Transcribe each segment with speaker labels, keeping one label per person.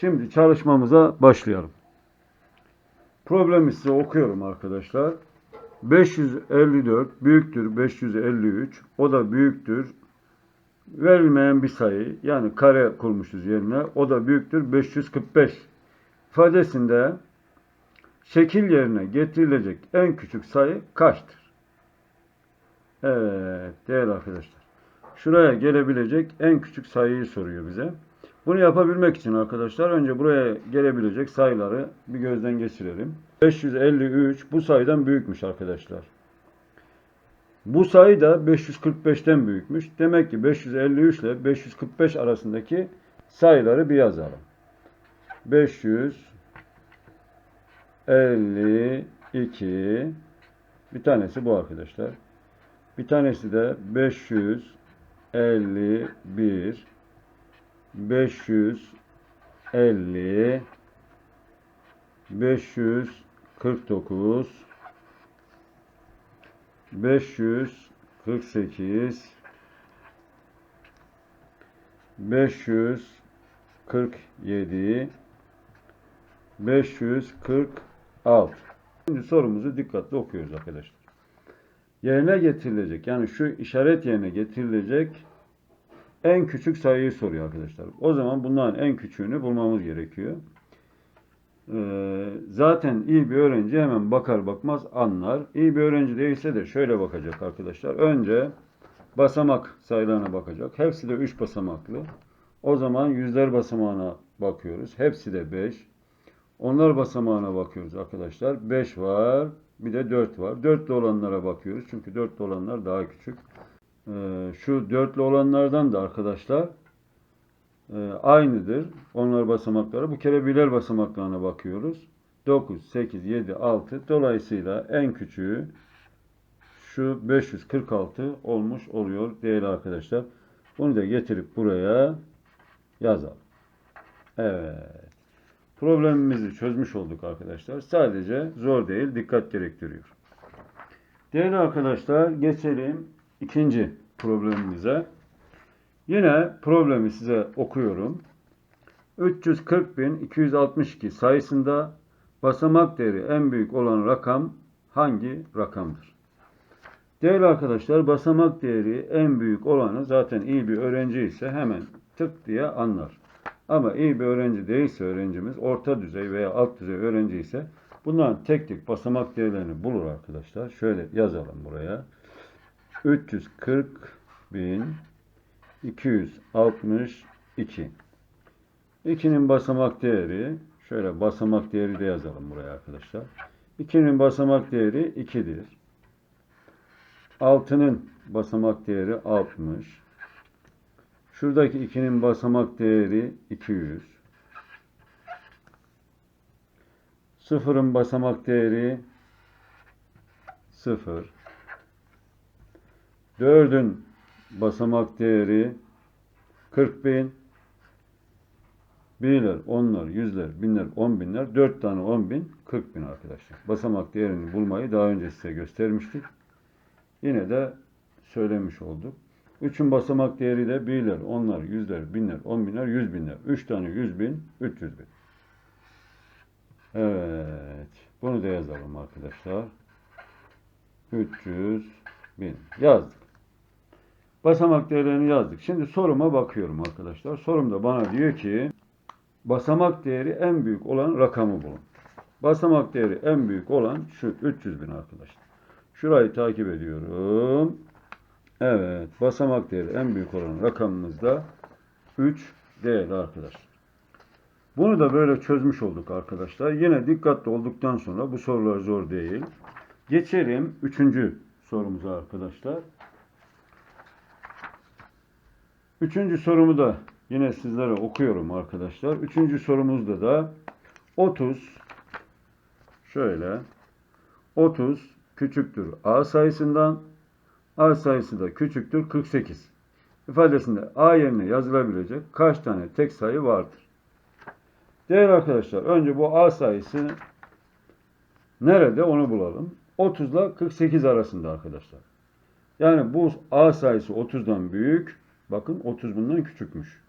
Speaker 1: Şimdi çalışmamıza başlayalım. Problemi size okuyorum arkadaşlar. 554 büyüktür 553. O da büyüktür. Verilmeyen bir sayı. Yani kare kurmuşuz yerine. O da büyüktür 545. İfadesinde şekil yerine getirilecek en küçük sayı kaçtır? Evet değerli arkadaşlar. Şuraya gelebilecek en küçük sayıyı soruyor bize. Bunu yapabilmek için arkadaşlar önce buraya gelebilecek sayıları bir gözden geçirelim. 553 bu sayıdan büyükmüş arkadaşlar. Bu sayı da 545'ten büyükmüş. Demek ki 553 ile 545 arasındaki sayıları bir yazalım. 552 bir tanesi bu arkadaşlar. Bir tanesi de 551 550 549 548 547 546 Şimdi sorumuzu dikkatli okuyoruz arkadaşlar. Yerine getirilecek yani şu işaret yerine getirilecek en küçük sayıyı soruyor arkadaşlar. O zaman bunların en küçüğünü bulmamız gerekiyor. Ee, zaten iyi bir öğrenci hemen bakar bakmaz anlar. İyi bir öğrenci değilse de şöyle bakacak arkadaşlar. Önce basamak sayılarına bakacak. Hepsi de 3 basamaklı. O zaman yüzler basamağına bakıyoruz. Hepsi de 5. Onlar basamağına bakıyoruz arkadaşlar. 5 var. Bir de 4 var. 4'lü olanlara bakıyoruz. Çünkü 4'lü olanlar daha küçük. Ee, şu dörtlü olanlardan da arkadaşlar e, aynıdır. Onlar basamakları. Bu kere birer basamaklarına bakıyoruz. 9, 8, 7, 6. Dolayısıyla en küçüğü şu 546 olmuş oluyor değerli arkadaşlar. Bunu da getirip buraya yazalım. Evet. Problemimizi çözmüş olduk arkadaşlar. Sadece zor değil, dikkat gerektiriyor. Değerli arkadaşlar geçelim ikinci problemimize. Yine problemi size okuyorum. 340.262 sayısında basamak değeri en büyük olan rakam hangi rakamdır? Değerli arkadaşlar basamak değeri en büyük olanı zaten iyi bir öğrenci ise hemen tık diye anlar. Ama iyi bir öğrenci değilse öğrencimiz orta düzey veya alt düzey öğrenci ise bunların tek tek basamak değerlerini bulur arkadaşlar. Şöyle yazalım buraya. 340 bin 262 2'nin basamak değeri şöyle basamak değeri de yazalım buraya arkadaşlar. 2'nin basamak değeri 2'dir. 6'nın basamak değeri 60. Şuradaki 2'nin basamak değeri 200. 0'ın basamak değeri 0. 4'ün basamak değeri 40 bin. Birler, onlar, yüzler, binler, on binler, 4 tane 10 bin, 40 bin arkadaşlar. Basamak değerini bulmayı daha önce size göstermiştik. Yine de söylemiş olduk. 3'ün basamak değeri de birler, onlar, yüzler, binler, on binler, yüz binler. 3 tane 100 bin, 300 bin. Evet. Bunu da yazalım arkadaşlar. 300 bin. Yazdık. Basamak değerlerini yazdık. Şimdi soruma bakıyorum arkadaşlar. Sorumda bana diyor ki basamak değeri en büyük olan rakamı bulun. Basamak değeri en büyük olan şu 300 bin arkadaşlar. Şurayı takip ediyorum. Evet. Basamak değeri en büyük olan rakamımız da 3 değerli arkadaşlar. Bunu da böyle çözmüş olduk arkadaşlar. Yine dikkatli olduktan sonra bu sorular zor değil. Geçelim 3. sorumuza arkadaşlar. Üçüncü sorumu da yine sizlere okuyorum arkadaşlar. Üçüncü sorumuzda da 30 şöyle 30 küçüktür A sayısından A sayısı da küçüktür 48 ifadesinde A yerine yazılabilecek kaç tane tek sayı vardır? Değerli arkadaşlar önce bu A sayısı nerede onu bulalım. 30 ile 48 arasında arkadaşlar. Yani bu A sayısı 30'dan büyük Bakın 30 bundan küçükmüş.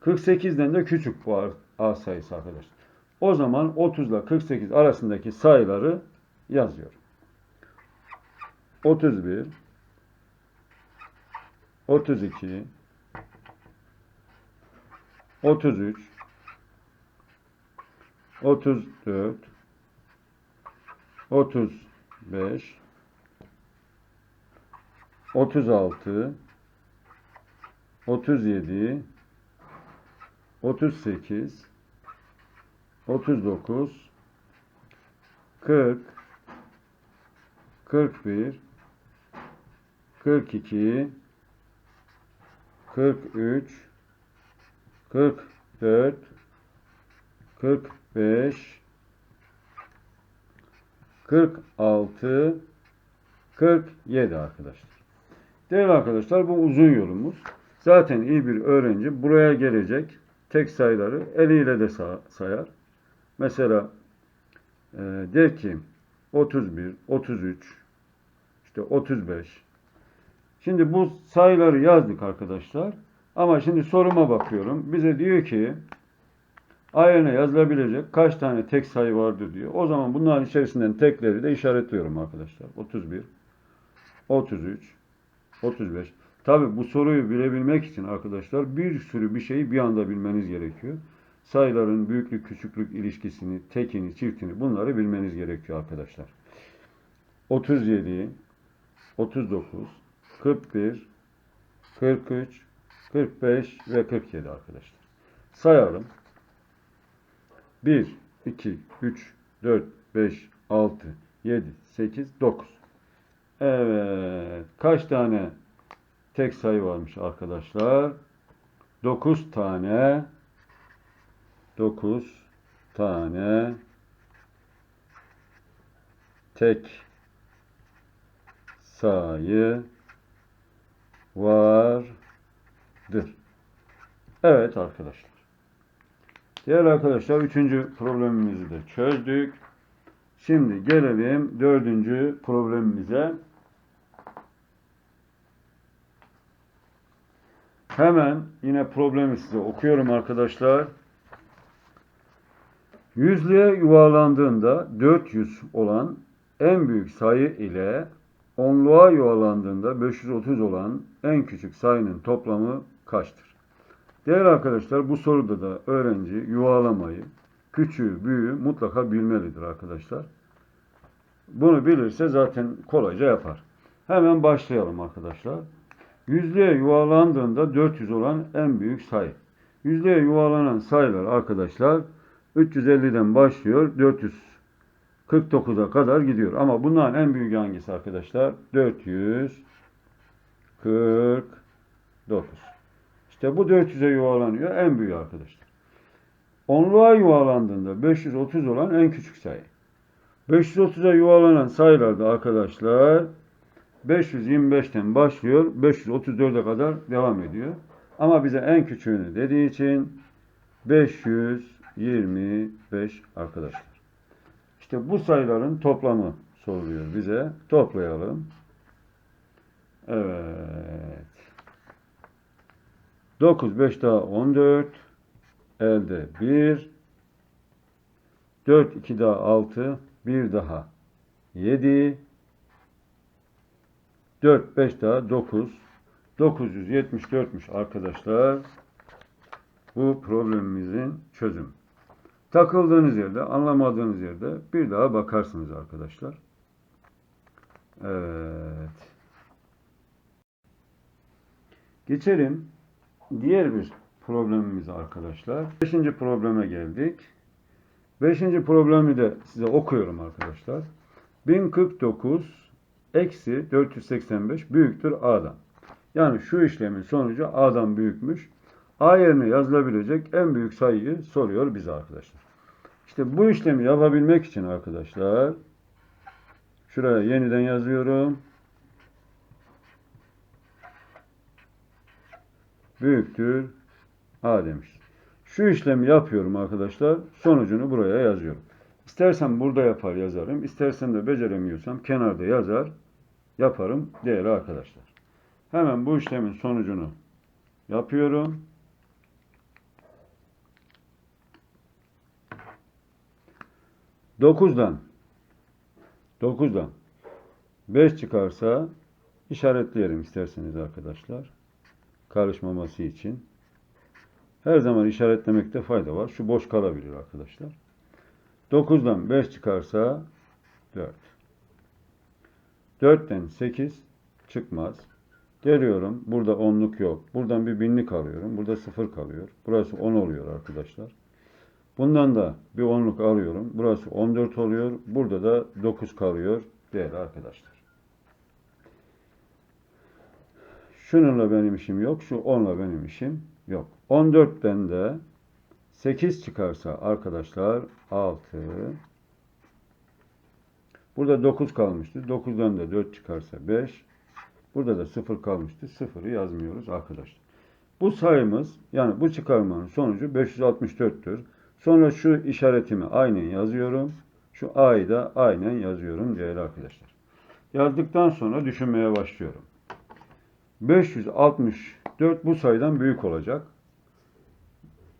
Speaker 1: 48'den de küçük bu A- sayısı arkadaşlar. O zaman 30 ile 48 arasındaki sayıları yazıyorum. 31 32 33 34 35 36 37 38 39 40 41 42 43 44 45 46 47 arkadaşlar. Değerli arkadaşlar bu uzun yolumuz. Zaten iyi bir öğrenci buraya gelecek tek sayıları eliyle de sa- sayar. Mesela e, der ki 31, 33, işte 35. Şimdi bu sayıları yazdık arkadaşlar. Ama şimdi soruma bakıyorum. Bize diyor ki A yerine yazılabilecek kaç tane tek sayı vardır diyor. O zaman bunların içerisinden tekleri de işaretliyorum arkadaşlar. 31, 33, 35. Tabi bu soruyu bilebilmek için arkadaşlar bir sürü bir şeyi bir anda bilmeniz gerekiyor. Sayıların büyüklük küçüklük ilişkisini, tekini, çiftini bunları bilmeniz gerekiyor arkadaşlar. 37, 39, 41, 43, 45 ve 47 arkadaşlar. Sayalım. 1, 2, 3, 4, 5, 6, 7, 8, 9. Evet. Kaç tane tek sayı varmış arkadaşlar? 9 tane 9 tane tek sayı vardır. Evet arkadaşlar. Diğer arkadaşlar üçüncü problemimizi de çözdük. Şimdi gelelim dördüncü problemimize. Hemen yine problemi size okuyorum arkadaşlar. Yüzlüğe yuvarlandığında 400 olan en büyük sayı ile onluğa yuvarlandığında 530 olan en küçük sayının toplamı kaçtır? Değerli arkadaşlar bu soruda da öğrenci yuvarlamayı, küçüğü, büyüğü mutlaka bilmelidir arkadaşlar. Bunu bilirse zaten kolayca yapar. Hemen başlayalım arkadaşlar. Yüzlüğe yuvarlandığında 400 olan en büyük sayı. Yüzlüğe yuvarlanan sayılar arkadaşlar 350'den başlıyor 449'a kadar gidiyor. Ama bunların en büyük hangisi arkadaşlar? 449. İşte bu 400'e yuvarlanıyor en büyüğü arkadaşlar. Onluğa yuvarlandığında 530 olan en küçük sayı. 530'a yuvarlanan sayılarda arkadaşlar 525'ten başlıyor 534'e kadar devam ediyor. Ama bize en küçüğünü dediği için 525 arkadaşlar. İşte bu sayıların toplamı soruluyor bize. Toplayalım. Evet. 9, 5 daha 14. Elde 1. 4, 2 daha 6. 1 daha 7. 4, 5 daha 9. 974'müş arkadaşlar. Bu problemimizin çözümü. Takıldığınız yerde, anlamadığınız yerde bir daha bakarsınız arkadaşlar. Evet. Geçelim diğer bir problemimize arkadaşlar. Beşinci probleme geldik. Beşinci problemi de size okuyorum arkadaşlar. 1049 eksi 485 büyüktür A'dan. Yani şu işlemin sonucu A'dan büyükmüş. A yerine yazılabilecek en büyük sayıyı soruyor bize arkadaşlar. İşte bu işlemi yapabilmek için arkadaşlar şuraya yeniden yazıyorum. Büyüktür A demiş. Şu işlemi yapıyorum arkadaşlar. Sonucunu buraya yazıyorum. İstersen burada yapar yazarım. İstersen de beceremiyorsam kenarda yazar yaparım değerli arkadaşlar. Hemen bu işlemin sonucunu yapıyorum. Dokuzdan dokuzdan beş çıkarsa işaretleyelim isterseniz arkadaşlar. Karışmaması için. Her zaman işaretlemekte fayda var. Şu boş kalabilir arkadaşlar. 9'dan 5 çıkarsa 4. 4'ten 8 çıkmaz. Geliyorum. Burada onluk yok. Buradan bir binlik alıyorum. Burada sıfır kalıyor. Burası 10 oluyor arkadaşlar. Bundan da bir onluk alıyorum. Burası 14 oluyor. Burada da 9 kalıyor değerli arkadaşlar. Şununla benim işim yok. Şu 10'la benim işim yok. 14'ten de 8 çıkarsa arkadaşlar 6 Burada 9 kalmıştı. 9'dan da 4 çıkarsa 5 Burada da 0 kalmıştı. 0'ı yazmıyoruz arkadaşlar. Bu sayımız yani bu çıkarmanın sonucu 564'tür. Sonra şu işaretimi aynen yazıyorum. Şu A'yı da aynen yazıyorum değerli arkadaşlar. Yazdıktan sonra düşünmeye başlıyorum. 564 bu sayıdan büyük olacak.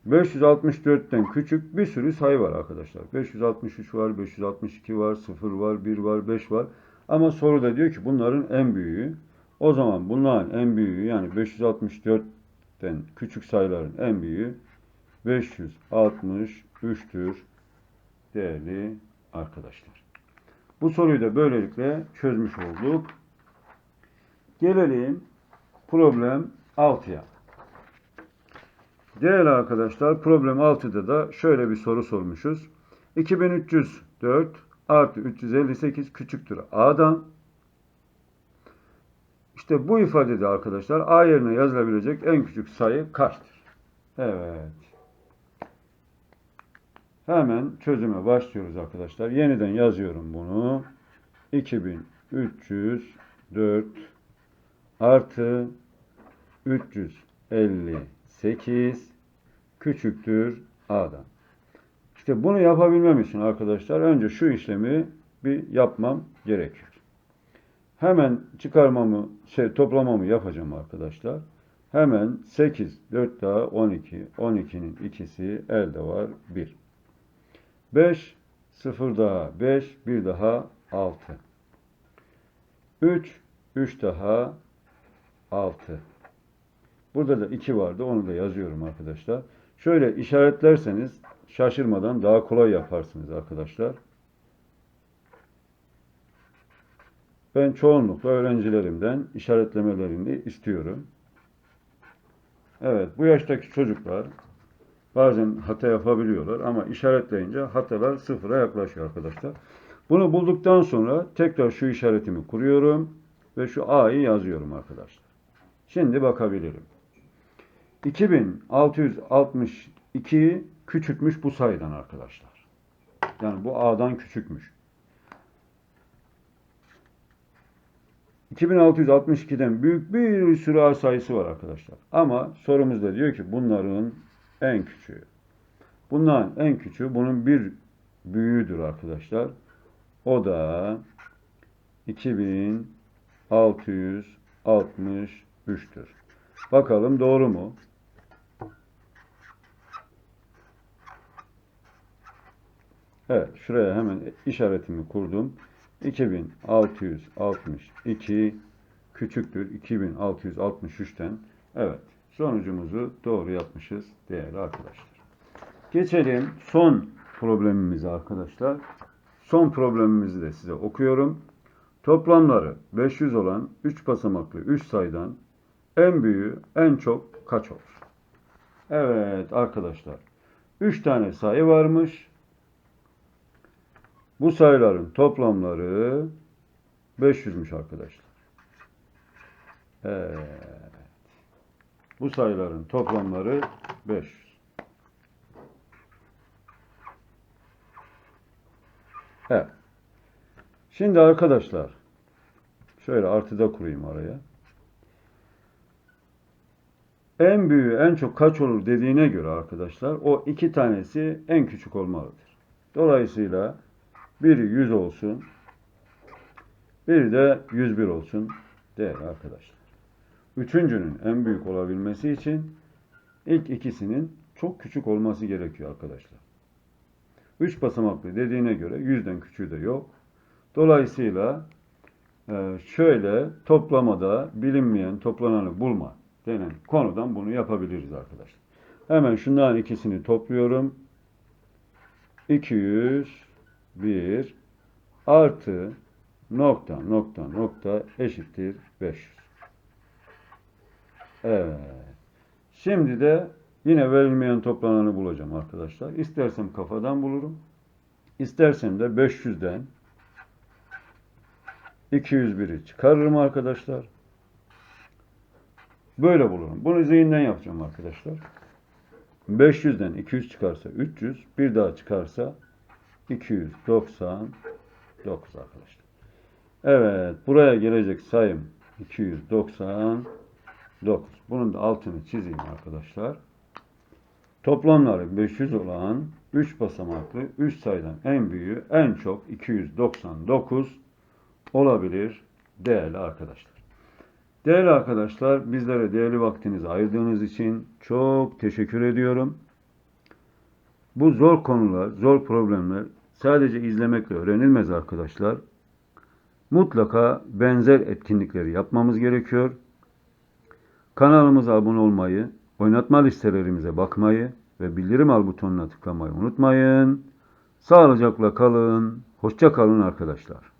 Speaker 1: 564'ten küçük bir sürü sayı var arkadaşlar. 563 var, 562 var, 0 var, 1 var, 5 var. Ama soruda diyor ki bunların en büyüğü. O zaman bunların en büyüğü yani 564'ten küçük sayıların en büyüğü 563'tür değerli arkadaşlar. Bu soruyu da böylelikle çözmüş olduk. Gelelim problem 6'ya. Değerli arkadaşlar problem 6'da da şöyle bir soru sormuşuz. 2304 artı 358 küçüktür A'dan. İşte bu ifadede arkadaşlar A yerine yazılabilecek en küçük sayı kaçtır? Evet. Hemen çözüme başlıyoruz arkadaşlar. Yeniden yazıyorum bunu. 2304 artı 358 küçüktür A'dan. İşte bunu yapabilmem için arkadaşlar önce şu işlemi bir yapmam gerekiyor. Hemen çıkarmamı, şey toplamamı yapacağım arkadaşlar. Hemen 8, 4 daha 12, 12'nin ikisi elde var 1. 5, 0 daha 5, 1 daha 6. 3, 3 daha 6. Burada da 2 vardı. Onu da yazıyorum arkadaşlar. Şöyle işaretlerseniz şaşırmadan daha kolay yaparsınız arkadaşlar. Ben çoğunlukla öğrencilerimden işaretlemelerini istiyorum. Evet, bu yaştaki çocuklar bazen hata yapabiliyorlar ama işaretleyince hatalar sıfıra yaklaşıyor arkadaşlar. Bunu bulduktan sonra tekrar şu işaretimi kuruyorum ve şu A'yı yazıyorum arkadaşlar. Şimdi bakabilirim. 2662 küçükmüş bu sayıdan arkadaşlar. Yani bu A'dan küçükmüş. 2662'den büyük bir sürü A sayısı var arkadaşlar. Ama sorumuzda diyor ki bunların en küçüğü. Bunların en küçüğü bunun bir büyüğüdür arkadaşlar. O da 2663'tür. Bakalım doğru mu? Evet, şuraya hemen işaretimi kurdum. 2662 küçüktür 2663'ten. Evet, sonucumuzu doğru yapmışız değerli arkadaşlar. Geçelim son problemimize arkadaşlar. Son problemimizi de size okuyorum. Toplamları 500 olan 3 basamaklı 3 sayıdan en büyüğü en çok kaç olur? Evet arkadaşlar. 3 tane sayı varmış. Bu sayıların toplamları 500'müş arkadaşlar. Evet. Bu sayıların toplamları 500. Evet. Şimdi arkadaşlar şöyle artıda kurayım araya. En büyüğü en çok kaç olur dediğine göre arkadaşlar o iki tanesi en küçük olmalıdır. Dolayısıyla biri 100 olsun. Biri de 101 olsun değerli arkadaşlar. Üçüncünün en büyük olabilmesi için ilk ikisinin çok küçük olması gerekiyor arkadaşlar. 3 basamaklı dediğine göre 100'den küçüğü de yok. Dolayısıyla e, şöyle toplamada bilinmeyen toplananı bulma denen konudan bunu yapabiliriz arkadaşlar. Hemen şunların ikisini topluyorum. 201 artı nokta nokta nokta eşittir 500. Evet. Şimdi de yine verilmeyen toplananı bulacağım arkadaşlar. İstersem kafadan bulurum. İstersem de 500'den 201'i çıkarırım arkadaşlar. Böyle bulurum. Bunu zihinden yapacağım arkadaşlar. 500'den 200 çıkarsa 300, bir daha çıkarsa 299 arkadaşlar. Evet, buraya gelecek sayım 299. Bunun da altını çizeyim arkadaşlar. Toplamları 500 olan 3 basamaklı 3 sayıdan en büyüğü en çok 299 olabilir değerli arkadaşlar. Değerli arkadaşlar, bizlere değerli vaktinizi ayırdığınız için çok teşekkür ediyorum. Bu zor konular, zor problemler sadece izlemekle öğrenilmez arkadaşlar. Mutlaka benzer etkinlikleri yapmamız gerekiyor. Kanalımıza abone olmayı, oynatma listelerimize bakmayı ve bildirim al butonuna tıklamayı unutmayın. Sağlıcakla kalın, hoşça kalın arkadaşlar.